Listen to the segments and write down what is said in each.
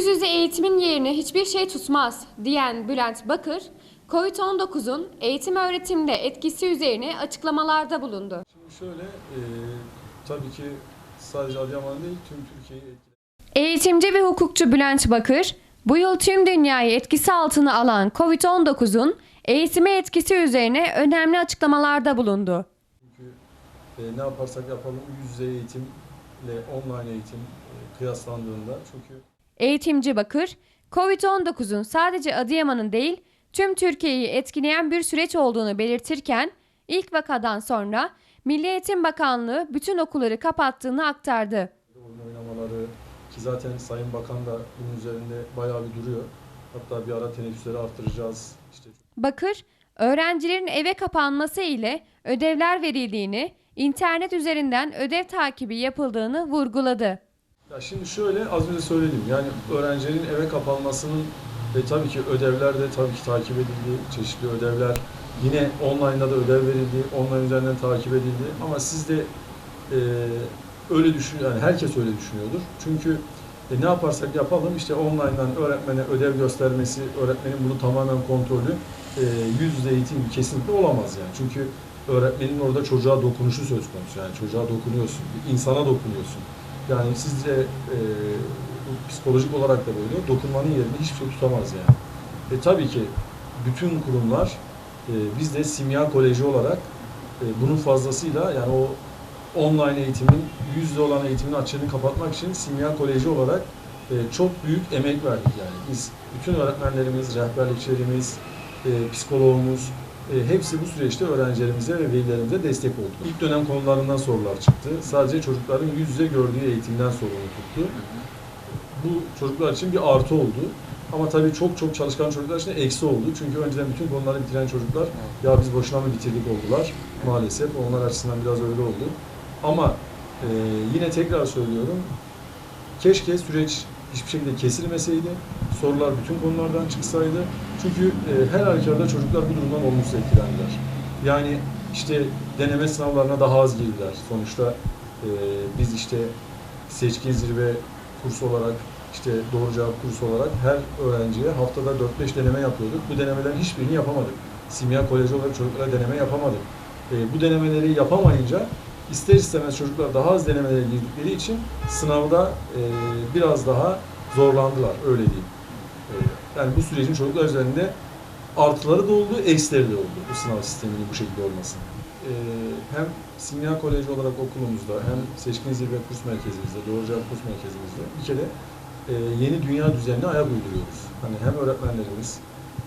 Yüz yüze eğitimin yerini hiçbir şey tutmaz diyen Bülent Bakır, COVID-19'un eğitim öğretimde etkisi üzerine açıklamalarda bulundu. Şimdi şöyle, e, tabii ki sadece Adıyaman değil, tüm Türkiye'yi etkiledi. Eğitimci ve hukukçu Bülent Bakır, bu yıl tüm dünyayı etkisi altına alan COVID-19'un eğitime etkisi üzerine önemli açıklamalarda bulundu. Çünkü e, ne yaparsak yapalım yüz yüze eğitimle online eğitim e, kıyaslandığında çünkü Eğitimci Bakır, COVID-19'un sadece Adıyaman'ın değil, tüm Türkiye'yi etkileyen bir süreç olduğunu belirtirken, ilk vakadan sonra Milli Eğitim Bakanlığı bütün okulları kapattığını aktardı. oyun oynamaları ki zaten Sayın Bakan da bunun üzerinde bayağı bir duruyor. Hatta bir ara teneffüsleri arttıracağız. İşte Bakır, öğrencilerin eve kapanması ile ödevler verildiğini, internet üzerinden ödev takibi yapıldığını vurguladı. Ya şimdi şöyle az önce söyledim yani öğrencilerin eve kapanmasının ve tabii ki ödevler de tabii ki takip edildi. Çeşitli ödevler yine online'da da ödev verildi. Online üzerinden takip edildi. Ama siz de e, öyle düşün yani herkes öyle düşünüyordur. Çünkü e, ne yaparsak yapalım işte online'dan öğretmene ödev göstermesi, öğretmenin bunu tamamen kontrolü e, yüz yüze eğitim kesinlikle olamaz yani. Çünkü öğretmenin orada çocuğa dokunuşu söz konusu. Yani çocuğa dokunuyorsun, insana dokunuyorsun. Yani sizce e, psikolojik olarak da böyle dokunmanın yerini hiçbir şey tutamaz yani. E, tabii ki bütün kurumlar e, biz de Simya Koleji olarak e, bunun fazlasıyla yani o online eğitimin yüzde olan eğitimin açığını kapatmak için Simya Koleji olarak e, çok büyük emek verdik yani. Biz bütün öğretmenlerimiz, rehberlikçilerimiz, e, psikologumuz e, hepsi bu süreçte öğrencilerimize ve velilerimize destek oldu. İlk dönem konularından sorular çıktı. Sadece çocukların yüz yüze gördüğü eğitimden sorumlu tuttu. Bu çocuklar için bir artı oldu. Ama tabii çok çok çalışkan çocuklar için eksi oldu. Çünkü önceden bütün konuları bitiren çocuklar ya biz boşuna mı bitirdik oldular maalesef. Onlar açısından biraz öyle oldu. Ama e, yine tekrar söylüyorum. Keşke süreç hiçbir şekilde kesilmeseydi. Sorular bütün konulardan çıksaydı. Çünkü e, her halükarda çocuklar bu durumdan olumsuz etkilendiler. Yani işte deneme sınavlarına daha az girdiler. Sonuçta e, biz işte seçkin zirve kursu olarak işte doğru cevap kursu olarak her öğrenciye haftada 4-5 deneme yapıyorduk. Bu denemelerin hiçbirini yapamadık. Simya Koleji olarak çocuklara deneme yapamadık. E, bu denemeleri yapamayınca ister istemez çocuklar daha az denemelere girdikleri için sınavda e, biraz daha zorlandılar öyle diyeyim. E, yani bu sürecin çocuklar üzerinde artıları da oldu, eksileri de oldu bu sınav sisteminin bu şekilde olması. E, hem Simya Koleji olarak okulumuzda hem Seçkin Zirve Kurs Merkezimizde, Doğru Cevap Kurs Merkezimizde kere e, yeni dünya düzenine ayak uyduruyoruz. Hani hem öğretmenlerimiz,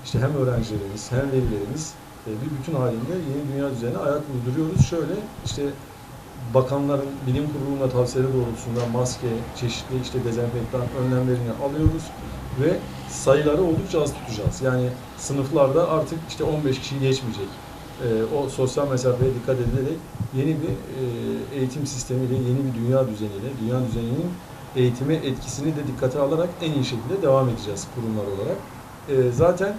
işte hem öğrencilerimiz, hem velilerimiz e, bir bütün halinde yeni dünya düzenine ayak uyduruyoruz. Şöyle işte bakanların bilim kuruluna tavsiyeleri doğrultusunda maske, çeşitli işte dezenfektan önlemlerini alıyoruz ve sayıları oldukça az tutacağız. Yani sınıflarda artık işte 15 kişi geçmeyecek. Ee, o sosyal mesafeye dikkat edilerek yeni bir e, eğitim sistemiyle, yeni bir dünya düzeniyle, dünya düzeninin eğitime etkisini de dikkate alarak en iyi şekilde devam edeceğiz kurumlar olarak. Ee, zaten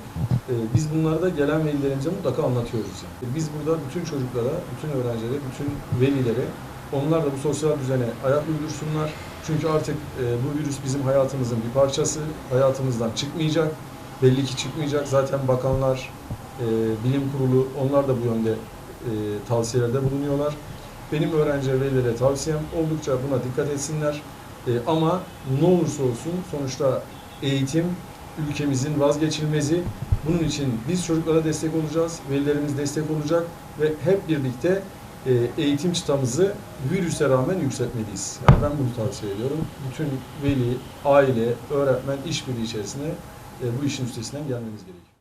e, biz bunları da gelen velilerimize mutlaka anlatıyoruz. Yani. Biz burada bütün çocuklara, bütün öğrencilere, bütün velilere onlar da bu sosyal düzene ayak uydursunlar. Çünkü artık e, bu virüs bizim hayatımızın bir parçası. Hayatımızdan çıkmayacak. Belli ki çıkmayacak. Zaten bakanlar, e, bilim kurulu onlar da bu yönde e, tavsiyelerde bulunuyorlar. Benim öğrenci ve velilere tavsiyem oldukça buna dikkat etsinler. E, ama ne olursa olsun sonuçta eğitim ülkemizin vazgeçilmezi. Bunun için biz çocuklara destek olacağız, velilerimiz destek olacak ve hep birlikte e, eğitim çıtamızı virüse rağmen yükseltmeliyiz. Yani ben bunu tavsiye ediyorum. Bütün veli, aile, öğretmen işbirliği içerisinde e, bu işin üstesinden gelmemiz gerekiyor.